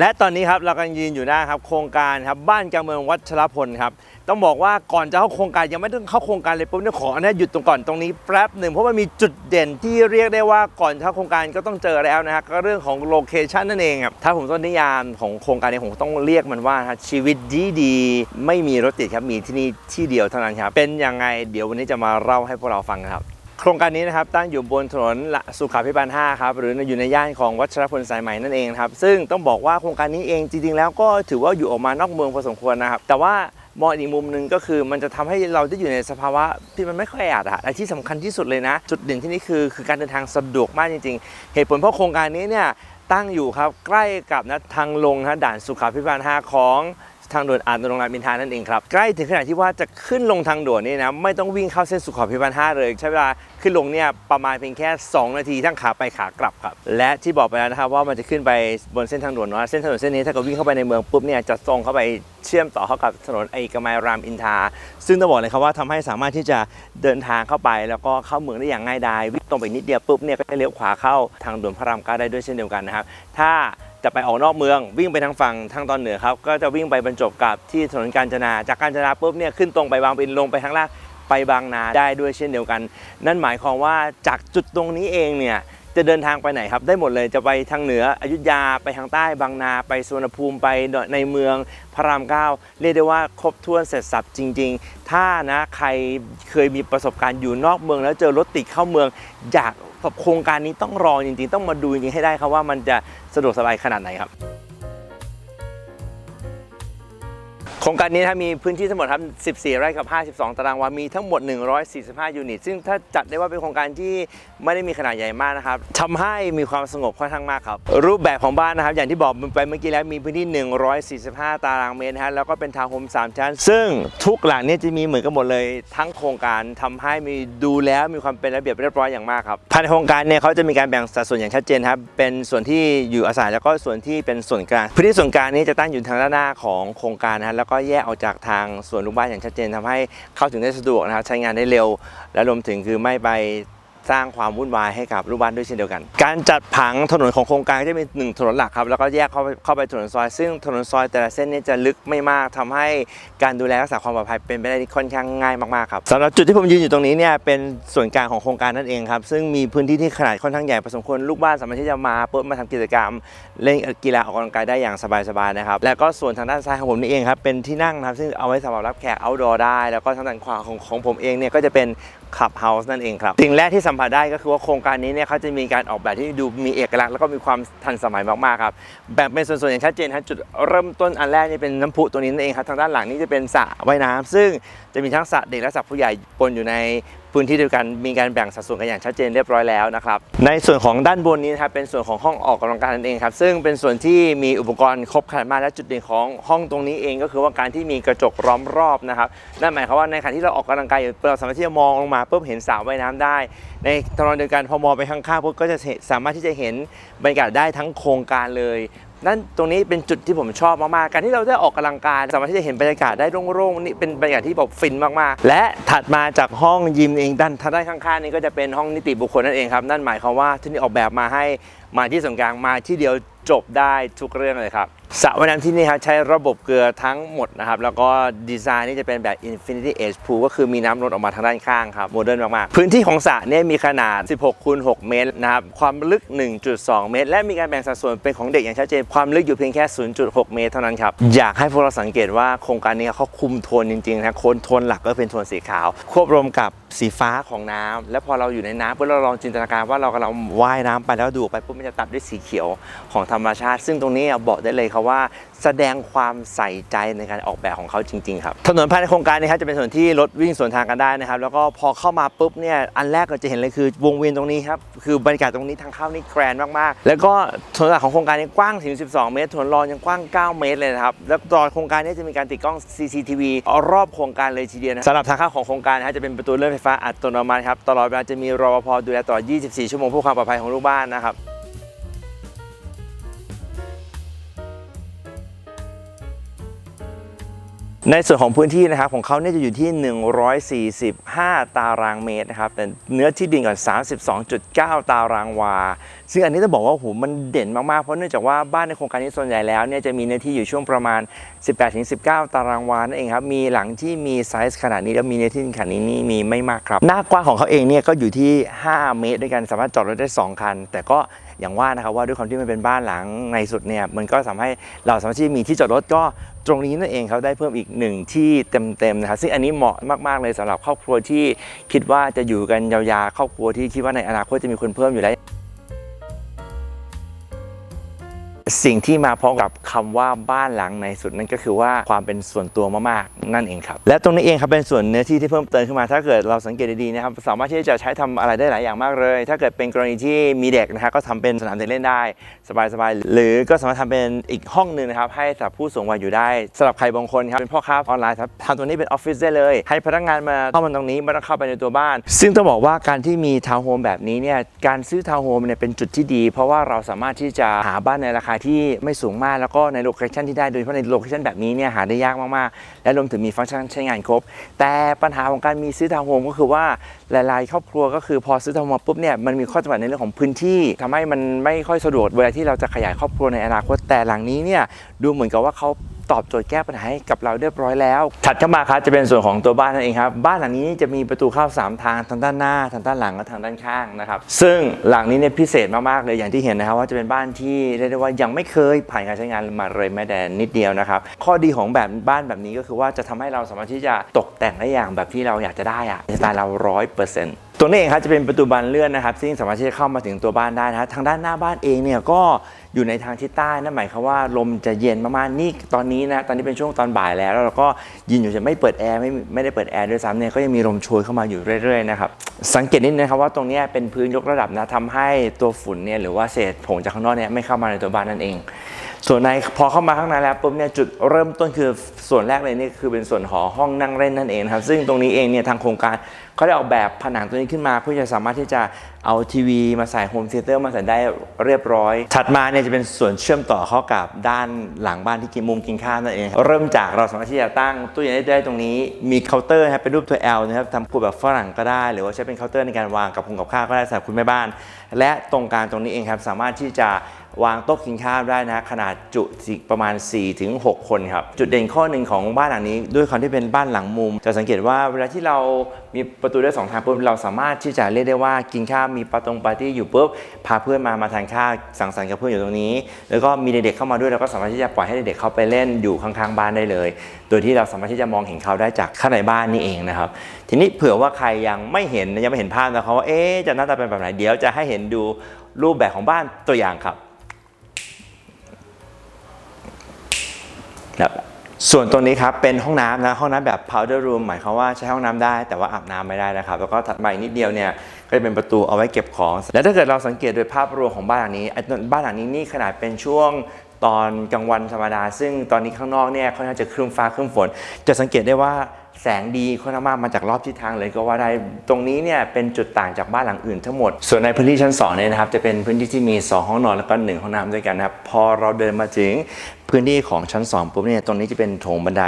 และตอนนี้ครับเรากำลังยืนอยู่หน้าครับโครงการครับบ้านกลางเมืองวัชรพลครับต้องบอกว่าก่อนจะเข้าโครงการยังไม่ต้องเข้าโครงการเลยปุ๊บเนี่ยขออนุญาตหยุดตรงก่อนตรงนี้แป๊บหนึ่งเพราะมันมีจุดเด่นที่เรียกได้ว่าก่อนเข้าโครงการก็ต้องเจอแล้วนะฮะก็เรื่องของโลเคชันนั่นเองครับถ้าผมต้องนิยามของโครงการนี้ผมต้องเรียกมันว่าชีวิตดีดีไม่มีรถติดครับมีที่นี่ที่เดียวเท่านั้นครับเป็นยังไงเดี๋ยววันนี้จะมาเล่าให้พวกเราฟังครับ โครงการนี้นะครับตั้งอยู่บนถนนสุขาพิบาล5ครับหรืออยู่ในย่านของวัชรพลสายใหม่นั่นเองครับซึ่งต้องบอกว่าโครงการนี้เองจริงๆ แล้วก็ถือว่าอยู่ออกมานอกเมืองพอสมควรนะครับแต่ว่ามองอีกมุมหนึ่งก็คือมันจะทำให้เราได้อยู่ในสภาวะที่มันไม่ค่อยแออัดอะและที่สำคัญที่สุดเลยนะ จุดเด่นที่นี่คือคือการเดินทางสะดวกมากจริง ๆ เหตุผลเพราะโครงการนี้เนี่ยตั้งอยู่ครับใกล้กับนะทางลงนะด่านสุขาพิบาล5ของ ทางด่วนอาจนรงรามอินทานั่นเองครับใกล้ถึงขนาดที่ว่าจะขึ้นลงทางด่วนนี่นะไม่ต้องวิ่งเข้าเส้นสุขาภิบาล5เลยใช้เวลาขึ้นลงเนี่ยประมาณเพียงแค่ 2 นาทีทั้งขาไปขากลับครับ และที่บอกไปแล้วนะครับว่ามันจะขึ้นไปบนเส้นทางด่วนเนาะเส้นถนนเส้นนี้ถ้าเกิดวิ่งเข้าไปในเมืองปุ๊บเนี่ยจะตรงเข้าไปเชื่อมต่อเข้ากับถนนเอกมัยรามอินทา ซึ่งต้องบอกเลยครับว่าทำให้สามารถที่จะเดินทางเข้าไป แล้วก็เข้าเมืองได้อย่างง่ายดายวิ่งตรงไปนิดเดียวปุ๊บเนี่ยก็จะเลี้ยวขวาเข้าทางด่วนพระรามเก้าได้ด้วยเช่นเดียวกันนะครับถ้า จะไปออกนอกเมืองวิ่งไปทางฝั่งทางตอนเหนือครับก็จะวิ่งไปบรรจบกับที่ถนนกาญจนา จากกาญจนาปุ๊บเนี่ยขึ้นตรงไปบางปินลงไปทางล่างไปบางนาได้ด้วยเช่นเดียวกัน นั่นหมายความว่าจากจุดตรงนี้เองเนี่ยจะเดินทางไปไหนครับ ได้หมดเลยจะไปทางเหนืออยุธยาไปทางใต้บางนาไปสุวรรณภูมิไปในเมืองพระรามเก้าเรียกได้ว่าครบถ้วนเสร็จสับจริง ๆ ถ้านะใครเคยมีประสบการณ์อยู่นอกเมืองแล้วเจอรถติดเข้าเมืองอยาก โครงการนี้ต้องรอจริงๆ ต้องมาดูจริงๆให้ได้ครับว่ามันจะสะดวกสบายขนาดไหนครับ โครงการนี้ถ้ามีพื้นที่ทั้งหมดครับ 14 ไร่กับ 52 ตารางวา มีทั้งหมด 145 ยูนิต ซึ่งถ้าจัดได้ว่าเป็นโครงการที่ไม่ได้มีขนาดใหญ่มากนะครับทำให้มีความสงบค่อนข้างมากครับ รูปแบบของบ้านนะครับ อย่างที่บอกไปเมื่อกี้แล้ว มีพื้นที่ 145 ตารางเมตรนะฮะ แล้วก็เป็นทาวน์โฮม 3 ชั้น ซึ่งทุกหลังเนี้จะมีเหมือนกันหมดเลย ทั้งโครงการทำให้มีดูแล้วมีความเป็นระเบียบเรียบร้อยอย่างมากครับ ภายในโครงการเนี่ยเขาจะมีการแบ่งสัดส่วนอย่างชัดเจนครับ เป็นส่วนที่อยู่อาศัยแล้วก็ส่วนที่เป็นส่วนกลาง พื้นที่ส่วนกลางนี้จะตั้งอยู่ทางด้านหน้าของโครงการนะฮะแล้วก็แยกออกจากทางส่วนลูกบ้านอย่างชัดเจนทำให้เข้าถึงได้สะดวกนะครับ ใช้งานได้เร็ว และรวมถึงคือไม่ไป สร้างความวุ่นวายให้กับลูกบ้านด้วยเช่นเดียวกัน การจัดผังถนนของโครงการก็จะมีหนึ่งถนนหลักครับแล้วก็แยกเข้าไปเข้าไปถนนซอย ซึ่งถนนซอยแต่ละเส้นนี้จะลึกไม่มากทำให้การดูแลรักษาความปลอดภัยเป็นไปได้ค่อนข้างง่ายมากๆครับสำหรับจุดที่ผมยืนอยู่ตรงนี้เนี่ยเป็นส่วนกลางของโครงการนั่นเองครับซึ่งมีพื้นที่ที่ขนาดค่อนข้างใหญ่พอสมควรลูกบ้านสามารถที่จะมาเปุ๊บมาทำกิจกรรม เล่นกีฬาออกกำลังกายได้อย่างสบายๆนะครับแล้วก็ส่วนทางด้านซ้ายของผมนี่เองครับเป็นที่นั่งครับซึ่งเอาไว้สำหรับรับแขก outdoor ได้ แล้วก็ทางด้านขวาของของผมเองเนี่ยก็จะเป็น club house นั่นเองครับ สิ่งแรกที่สัมผัสได้ก็คือว่าโครงการนี้เนี่ยเขาจะมีการออกแบบที่ดูมีเอกลักษณ์แล้วก็มีความทันสมัยมากๆครับแบ่งเป็นส่วนๆอย่างชัดเจนครับจุดเริ่มต้นอันแรกนี่เป็นน้ำพุตัวนี้นั่นเองครับทางด้านหลังนี่จะเป็นสระว่ายน้ำซึ่งจะมีทั้งสระเด็กและสระผู้ใหญ่ปนอยู่ใน พื้นที่เดียวกันมีการแบ่งสัดส่วนกันอย่างชัดเจนเรียบร้อยแล้วนะครับในส่วนของด้านบนนี้นะครับเป็นส่วนของห้องออกกำลังกายนั่นเองครับซึ่งเป็นส่วนที่มีอุปกรณ์ครบครันมากและจุดเด่นของห้องตรงนี้เอง ก็คือว่าการที่มีกระจกล้อมรอบนะครับนั่นหมายความว่าในขณะที่เราออกกำลังกายอยู่เราสามารถที่จะมองลงมาปุ๊บเห็นสระว่ายน้ำได้ ในตอนเดียวกันพอมองไปข้างๆปุ๊บก็จะสามารถที่จะเห็นบรรยากาศได้ทั้งโครงการเลย นั่นตรงนี้เป็นจุดที่ผมชอบมากๆ การที่เราได้ออกกำลังกายสามารถที่จะเห็นบรรยากาศได้โล่งๆนี่เป็นบรรยากาศที่แบบฟินมากๆ และถัดมาจากห้องยิมเองด้านทางด้านข้างๆนี่ก็จะเป็นห้องนิติบุคคลนั่นเองครับนั่นหมายความว่าที่นี่ออกแบบมาให้ มาที่ส่วนกลางมาที่เดียวจบได้ทุกเรื่องเลยครับสระว่ายน้ำที่นี่ครับใช้ระบบเกลือทั้งหมดนะครับ แล้วก็ดีไซน์นี่จะเป็นแบบ Infinity Edge Pool ก็คือมีน้ำล้นออกมาทางด้านข้างครับโมเดิร์นมาก ๆ พื้นที่ของสระเนี่ยมีขนาด 16คูณ6เมตรนะครับ ความลึก 1.2 เมตร และมีการแบ่งสัดส่วนเป็นของเด็กอย่างชัดเจน ความลึกอยู่เพียงแค่ 0.6 เมตรเท่านั้นครับ อยากให้พวกเราสังเกตว่าโครงการนี้เขาคุมโทนจริง ๆ นะโคนโทนหลักก็เป็นโทนสีขาว ควบรวมกับสีฟ้าของน้ำและพอเราอยู่ในน้ำปุ๊บเราลองจินตนาการว่าเรากำลังว่ายน้ำไปแล้วดูไปปุ๊บมันจะตัดด้วยสีเขียวของธรรมชาติ ซึ่งตรงนี้บอกได้เลยครับว่า แสดงความใส่ใจในการออกแบบของเขาจริงๆครับถนนภายในโครงการนี้ครับจะเป็นถนนที่รถวิ่งสวนทางกันได้นะครับ แล้วก็พอเข้ามาปุ๊บเนี่ยอันแรกก็จะเห็นเลยคือวงเวียนตรงนี้ครับคือบรรยากาศตรงนี้ทางเข้านี่แกรนมากๆ แล้วก็ถนนหลักของโครงการนี้กว้างถึง 12 เมตรถนนรองยังกว้าง 9 เมตรเลยนะครับแล้วตอนโครงการนี้จะมีการติดกล้อง CCTV รอบโครงการเลยทีเดียวนะสำหรับทางเข้าของโครงการนะฮะจะเป็นประตูเลื่อนไฟฟ้าอัตโนมัติครับตลอดเวลาจะมีรปภดูแลตลอด 24 ชั่วโมงเพื่อความปลอดภัยของลูกบ้านนะครับ ในส่วนของพื้นที่นะครับของเขาเนี่ยจะอยู่ที่ 145 ตารางเมตรนะครับแต่เนื้อที่ดินก่อน 32.9 ตารางวา ซึ่งอันนี้ต้องบอกว่าโอ้โหมันเด่นมากๆ เพราะเนื่องจากว่าบ้านในโครงการนี้ส่วนใหญ่แล้วเนี่ยจะมีเนื้อที่อยู่ช่วงประมาณ 18-19 ตารางวานั่นเองครับมีหลังที่มีไซส์ขนาดนี้แล้วมีเนื้อที่ขนาดนี้นี่มีไม่มากครับ หน้ากว้างของเขาเองเนี่ยก็อยู่ที่ 5 เมตรด้วยกันสามารถจอดรถได้ 2 คัน แต่ก็อย่างว่านะครับว่าด้วยความที่มันเป็นบ้านหลังในสุดเนี่ยมันก็ทำให้เราสามารถที่มีที่จอดรถก็ตรงนี้นั่นเองครับได้เพิ่มอีกหนึ่งที่เต็มๆนะครับซึ่งอันนี้เหมาะมากๆเลยสำหรับครอบครัวที่คิดว่าจะอยู่กันยาวๆครอบครัวที่คิดว่าในอนาคตจะมีคนเพิ่มอยู่แล้ว สิ่งที่มาพร้อมกับคำว่าบ้านหลังในสุดนั่นก็คือว่าความเป็นส่วนตัวมากๆนั่นเองครับ และตรงนี้เองครับเป็นส่วนเนื้อที่ที่เพิ่มเติมขึ้นมา ถ้าเกิดเราสังเกตดีๆนะครับสามารถที่จะใช้ทำอะไรได้หลายอย่างมากเลย ถ้าเกิดเป็นกรณีที่มีเด็กนะฮะก็ทำเป็นสนามเด็กเล่นได้ สบายๆหรือก็สามารถทำเป็นอีกห้องหนึ่งนะครับให้สำหรับผู้สูงวัยอยู่ได้สำหรับใครบางคนครับเป็นพ่อค้าออนไลน์ครับทำตรงนี้เป็นออฟฟิศได้เลย ให้พนักงานมาเข้ามาตรงนี้ไม่ต้องเข้าไปในตัวบ้าน ซึ่งต้องบอกว่าการที่มีทาวน์โฮมแบบนี้เนี่ยการซื้อทาวน์โฮมเนี่ยเป็นจุดที่ดี เพราะว่าเราสามารถที่จะหาบ้านในราคาที่ไม่สูงมากแล้วก็ในโลเคชันที่ได้โดยเฉพาะในโลเคชันแบบนี้เนี่ยหาได้ยากมากๆ และรวมถึงมีฟังก์ชันใช้งานครบ แต่ปัญหาของการมีซื้อทาวน์โฮมก็คือว่าหลายๆ ครอบครัวก็คือพอซื้อทาวน์โฮมปุ๊บเนี่ยมันมีข้อจำกัดในเรื่องของพื้นที่ทำให้มันไม่ค่อยสะดวกเวลาที่เราจะขยายครอบครัวในอนาคตแต่หลังนี้เนี่ยดูเหมือนกับว่าเขา ตอบโจทย์แก้ปัญหาให้กับเราเรียบร้อยแล้ว ถัดเข้ามาครับจะเป็นส่วนของตัวบ้านนั่นเองครับ บ้านหลังนี้จะมีประตูเข้า 3 ทางทางด้านหน้าทางด้านหลังและทางด้านข้างนะครับ ซึ่งหลังนี้เนี่ยพิเศษมากๆเลยอย่างที่เห็นนะครับ ว่าจะเป็นบ้านที่เรียกได้ว่ายังไม่เคยผ่านการใช้งานมาเลยแม้แต่นิดเดียวนะครับ ข้อดีของแบบบ้านแบบนี้ก็คือว่าจะทำให้เราสามารถที่จะตกแต่งได้อย่างแบบที่เราอยากจะได้อะสไตล์เราร้อยเปอร์เซ็นต์ ตัวนี้เองครับจะเป็นประตูบานเลื่อนนะครับ ซึ่งสามารถที่จะเข้ามาถึงตัวบ้านได้นะทางด้านหน้าบ้านเองเนี่ยก็อยู่ในทางทิศใต้นั่นหมายความว่าลมจะเย็นมากๆนี่ตอนนี้นะตอนนี้เป็นช่วงตอนบ่ายแล้วแล้วเราก็ยินอยู่จะไม่เปิดแอร์ไม่ไม่ได้เปิดแอร์ด้วยซ้ำเนี่ยก็ยังมีลมโชยเข้ามาอยู่เรื่อยๆนะครับสังเกตนิดนะครับว่าตรงนี้เป็นพื้นยกระดับนะทำให้ตัวฝุ่นเนี่ยหรือว่าเศษผงจากข้างนอกเนี่ยไม่เข้ามาในตัวบ้านนั่นเอง ส่วนในพอเข้ามาข้างในแล้วปุ๊บเนี่ยจุดเริ่มต้นคือส่วนแรกเลยนี่คือเป็นส่วนหอห้องนั่งเล่นนั่นเองครับซึ่งตรงนี้เองเนี่ยทางโครงการเขาได้ออกแบบผนังตัวนี้ขึ้นมา เพื่อจะสามารถที่จะเอาทีวีมาใส่โฮมเทเตอร์มาใส่ได้เรียบร้อย ถัดมาเนี่ยจะเป็นส่วนเชื่อมต่อเข้ากับด้านหลังบ้านที่กินมุมกินข้าวนั่นเอง เริ่มจากเราสามารถที่จะตั้งตู้เย็นได้ตรงนี้มีเคาน์เตอร์ครับเป็นรูปตัว L นะครับทำครัวแบบฝรั่งก็ได้ หรือว่าใช้เป็นเคาน์เตอร์ในการวางกับพุงกับข้าวก็ได้สำหรับคุณแม่บ้าน และตรงกลางตรงนี้เองครับสามารถที่จะ วางโต๊ะกินข้าวได้นะ ขนาดจุประมาณ 4-6 คนครับ จุดเด่นข้อหนึ่งของบ้านหลังนี้ ด้วยความที่เป็นบ้านหลังมุม จะสังเกตว่าเวลาที่เรามีประตูได้สองทางปุ๊บเราสามารถที่จะเรียกได้ว่ากินข้าวมีปาตรงปาร์ตี้อยู่ปุ๊บพาเพื่อนมามาทานข้าวสังสรรค์กับเพื่อนอยู่ตรงนี้ แล้วก็มีเด็กๆเข้ามาด้วยเราก็สามารถที่จะปล่อยให้เด็กๆเข้าไปเล่นอยู่ข้างๆบ้านได้เลย โดยที่เราสามารถที่จะมองเห็นเขาได้จากข้างในบ้านนี่เองนะครับทีนี้เผื่อว่าใครยังไม่เห็นยังไม่เห็นภาพนะครับว่าเอ๊ะจะหน้าตาเป็นแบบไหนเดี๋ยวจะให้เห็นดูรูปแบบของบ้านตัวอย่างครับ ครับส่วนตรงนี้ครับเป็นห้องน้ำนะห้องน้ำแบบ powder room หมายความว่าใช้ห้องน้ำได้ แต่ว่าอาบน้ำไม่ได้นะครับ แล้วก็ถัดมาอีกนิดเดียวเนี่ยก็จะเป็นประตูเอาไว้เก็บของ และถ้าเกิดเราสังเกตโดยภาพรวมของบ้านหลังนี้บ้านหลังนี้นี่ขนาดเป็นช่วงตอนกลางวันธรรมดา ซึ่งตอนนี้ข้างนอกเนี่ยค่อนข้างจะครึ้มฟ้าครึ้มฝน จะสังเกตได้ว่า แสงดีค่อนข้างมากมาจากรอบทิศทางเลยก็ว่าได้ตรงนี้เนี่ยเป็นจุดต่างจากบ้านหลังอื่นทั้งหมด ส่วนในพื้นที่ชั้น2เนี่ยนะครับจะเป็นพื้นที่ที่มี 2 ห้องนอนแล้วก็ 1 ห้องน้ำด้วยกันนะครับพอเราเดินมาถึงพื้นที่ของชั้น2ปุ๊บเนี่ยตรงนี้จะเป็นโถงบันได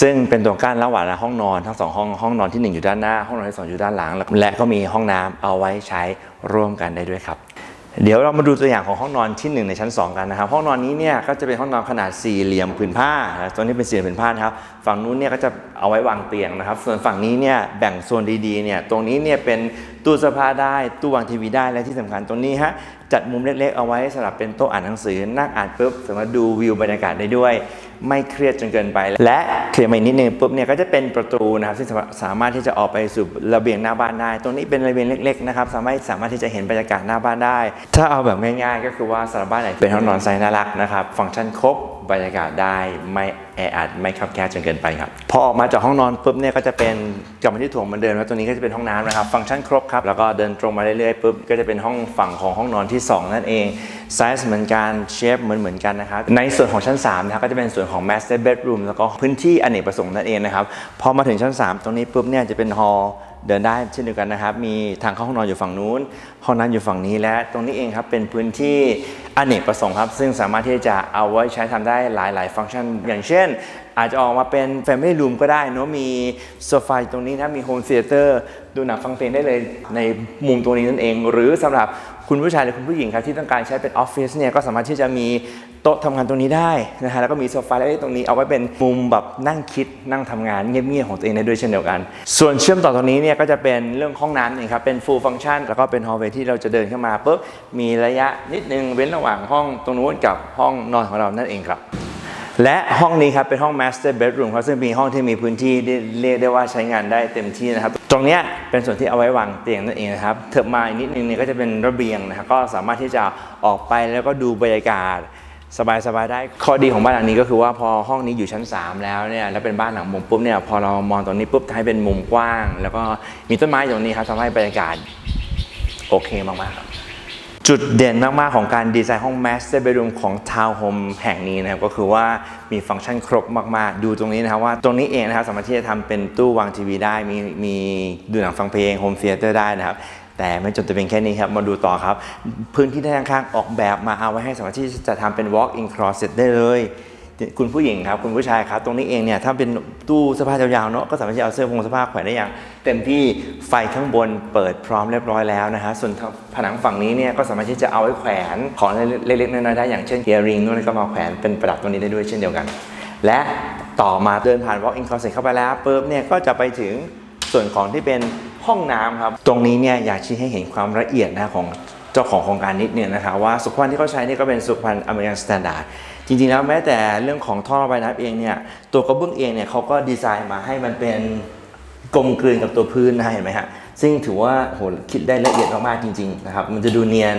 ซึ่งเป็นตรงกั้นระหว่างห้องนอนทั้งสองห้องห้องนอนทีหนึ่1 อยู่ด้านหน้า ห้องนอนที่ 2 อยู่ด้านหลัง และก็มีห้องน้ำเอาไว้ใช้ร่วมกันได้ด้วยครับ เดี๋ยวเรามาดูตัวอย่างของห้องนอนที่1ในชั้น 2 กันนะครับ ห้องนอนนี้เนี่ยก็จะเป็นห้องนอนขนาดสี่เหลี่ยมผืนผ้านะตัวนี้เป็นสี่เหลี่ยมผืนผ้านะครับฝั่งนู้นเนี่ยก็จะเอาไว้วางเตียงนะครับ ส่วนฝั่งนี้เนี่ยแบ่งโซนดีๆเนี่ยตรงนี้เนี่ยเป็นตู้เสื้อผ้าได้ตู้วางทีวีได้และที่สำคัญตรงนี้ฮะจัดมุมเล็กๆเอาไว้สำหรับเป็นโต๊ะอ่านหนังสือนั่งอ่านปุ๊บสามารถดูวิวบรรยากาศได้ด้วย ไม่เครียดจนเกินไป และเคลียร์มาอีกนิดนึงปุ๊บเนี่ยก็จะเป็นประตูนะครับซึ่งสามารถที่จะออกไปสู่ระเบียงหน้าบ้านได้ ตรงนี้เป็นระเบียงเล็กๆนะครับสามารถสามารถที่จะเห็นบรรยากาศหน้าบ้านได้ ถ้าเอาแบบง่าย ๆ ก็คือว่าสำหรับบ้านไหนเป็นห้องนอนไซส์น่ารักนะครับฟังก์ชันครบบรรยากาศได้ไม่แออัดไม่คับแคบจนเกินไปครับพอออกมาจากห้องนอนปุ๊บเนี่ยก็จะเป็นกลับมาที่โถงเหมือนเดิมแล้วตัวนี้ก็จะเป็นห้องน้ำนะครับ ฟังก์ชันครบครับแล้วก็เดินตรงมาเรื่อยๆปุ๊บก็จะเป็นห้องฝั่งของห้องนอนที่สองนั่นเองไซส์เหมือนกันเชฟเหมือนเหมือนกันนะครับในส่วนของชั้น3นะครับก็จะเป็นส่วนของ master bedroom แล้วก็พื้นที่อเนกประสงค์นั่นเองนะครับพอมาถึงชั้น 3 ตรงนี้ปุ๊บเนี่ยจะเป็นฮอลเดินได้เช่นเดียวกันนะครับ มีทางเข้าห้องนอนอยู่ฝั่งนู้น ห้องน้ำอยู่ฝั่งนี้และตรงนี้เองครับเป็นพื้นที่อเนกประสงค์ครับ ซึ่งสามารถที่จะเอาไว้ใช้ทำได้หลาย ๆ ฟังก์ชัน อย่างเช่น อาจจะออกมาเป็น Family Room ก็ได้เนอะมีโซฟาตรงนี้นะมีโฮม t ี a เตอร์ดูหนังฟังเพลงได้เลยในมุมตรงนี้นั่นเอง หรือสำหรับคุณผู้ชายหรือคุณผู้หญิงครับที่ต้องการใช้เป็นออฟฟิศเนี่ยก็สามารถที่จะมีโต๊ะทำงานตรงนี้ได้นะฮะแล้วก็มีโซฟาเล็กๆตรงนี้เอาไว้เป็นมุมแบบนั่งคิดนั่งทำงานเงียบๆของตัวเองได้ด้วยเช่นเดียวกัน ส่วนเชื่อมต่อตรงนี้เนี่ยก็จะเป็นเรื่องห้องน้ำเองครับเป็นฟูลฟังก์ชันแล้วก็เป็นฮอลเวย์ที่เราจะเดินเข้ามาปุ๊บมีระยะนิดนึงเว้นระหว่างห้องตรงนู้นกับห้องนอนของเรานั่นเองครับ และห้องนี้ครับเป็นห้อง master bedroom ครับซึ่งมีห้องที่มีพื้นที่เรียกได้ว่าใช้งานได้เต็มที่นะครับ ตรงนี้เป็นส่วนที่เอาไว้วางเตียงนั่นเองนะครับเถิบมาอีกนิดนึงเนี่ยก็จะเป็นระเบียงนะครับก็สามารถที่จะออกไปแล้วก็ดูบรรยากาศสบายๆได้ ข้อดีของบ้านหลังนี้ก็คือว่าพอห้องนี้อยู่ชั้น 3 แล้วเนี่ยแล้วเป็นบ้านหลังมุมปุ๊บเนี่ยพอเรามองตรงนี้ปุ๊บให้เป็นมุมกว้าง แล้วก็มีต้นไม้ตรงนี้ครับทำให้บรรยากาศโอเคมากๆครับ จุดเด่นมาก ๆ ของการดีไซน์ห้อง Master Bedroom ของทาวน์โฮมแห่งนี้นะครับ ก็คือว่ามีฟังก์ชันครบมาก ๆ ดูตรงนี้นะครับว่าตรงนี้เองนะครับ สามารถที่จะทำเป็นตู้วางทีวีได้ มีมีดูหนังฟังเพลงโฮม t ียเตอร์ได้นะครับ แต่ไม่จบแต่เพียงแค่นี้ครับ มาดูต่อครับ พื้นที่ด้านข้างออกแบบมาเอาไว้ให้สามารถที่จะทำเป็น walk-in closet ได้เลย คุณผู้หญิงครับคุณผู้ชายครับตรงนี้เองเนี่ยถ้าเป็นตู้เสื้อผ้ายาวๆเนาะก็สามารถที่จะเอาเสื้อผงเสื้อผ้าแขวนได้อย่าง เต็มที่ไฟข้างบนเปิดพร้อมเรียบร้อยแล้วนะฮะส่วนผนังฝั่งนี้เนี่ยก็สามารถที่จะเอาไว้แขวนของเล็กๆน้อยๆได้อย่างเช่นเกียร์ริงนู่นก็มาแขวนเป็นประดับตรงนี้ได้ด้วยเช่นเดียวกัน และต่อมาเดินผ่าน walk in closet เข้าไปแล้วปุ๊บเนี่ยก็จะไปถึงส่วนของที่เป็นห้องน้ำครับตรงนี้เนี่ยอยากชี้ให้เห็นความละเอียดนะของเจ้าของโครงการนิดนึงนะครับว่าสุขภัณฑ์ที่เขาใช้นี่ก็เป็นสุขภัณฑ์อเมริกันสแตนดาร์ด จริงๆแล้วแม้แต่เรื่องของท่อระบายน้ำเองเนี่ยตัวกระเบื้องเองเนี่ยเขาก็ดีไซน์มาให้มันเป็นกลมกลืนกับตัวพื้นนะเห็นไหมฮะซึ่งถือว่าโหคิดได้ละเอียดมากๆจริงๆนะครับมันจะดูเนียน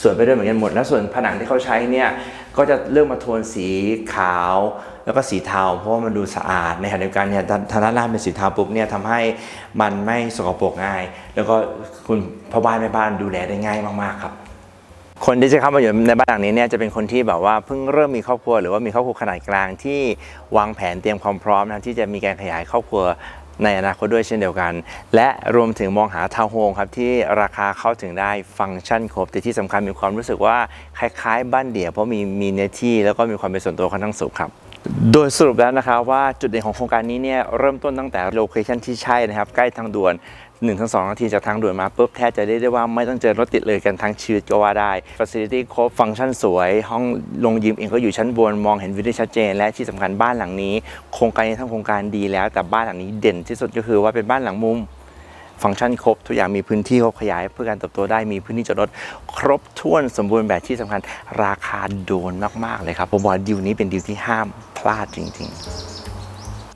สวยไปด้วยเหมือนกันหมด แล้วส่วนผนังที่เขาใช้เนี่ยก็จะเลือกมาโทนสีขาว แล้วก็สีเทา เพราะว่ามันดูสะอาดในขณะเดียวกันเนี่ยทางด้านล่างเป็นสีเทาปุ๊บเนี่ยทำให้มันไม่สกปรกง่าย แล้วก็คุณพ่อบ้านแม่บ้านดูแลได้ง่ายมากๆครับ คนที่จะเข้ามาอยู่ในบ้านหลังนี้เนี่ยจะเป็นคนที่แบบว่าเพิ่งเริ่มมีครอบครัว หรือว่ามีครอบครัวขนาดกลางที่วางแผนเตรียมความพร้อมนะที่จะมีการขยายครอบครัวในอนาคตด้วยเช่นเดียวกัน และรวมถึงมองหาทาวน์โฮมครับที่ราคาเข้าถึงได้ฟังก์ชันครบ แต่ที่สำคัญมีความรู้สึกว่าคล้ายๆ บ้านเดี่ยวเพราะมีมีเนื้อที่แล้วก็มีความเป็นส่วนตัวค่อนข้างสูงครับโดยสรุปแล้วนะครับว่าจุดเด่นของโครงการนี้เนี่ยเริ่มต้นตั้งแต่โลเคชันที่ใช่นะครับ ใกล้ทางด่วน 1ถึง2นาทีจากทางด่วนมาปุ๊บแทบจะได้ได้ว่าไม่ต้องเจอรถติดเลยกันทั้งชีวิตก็ว่าได้ Facility ครบฟังก์ชันสวย ห้องลงยิมเองก็อยู่ชั้นบน มองเห็นวิวได้ชัดเจน และที่สำคัญบ้านหลังนี้ โครงการทั้งโครงการดีแล้ว แต่บ้านหลังนี้เด่นที่สุดก็คือว่าเป็นบ้านหลังมุมฟังก์ชันครบทุกอย่างมีพื้นที่ครบขยาย เพื่อการเติบโตได้มีพื้นที่จอดรถครบถ้วนสมบูรณ์แบบที่สำคัญราคาโดนมากๆเลยครับผมบอกดีลนี้เป็นดีลที่ห้ามพลาดจริง ๆ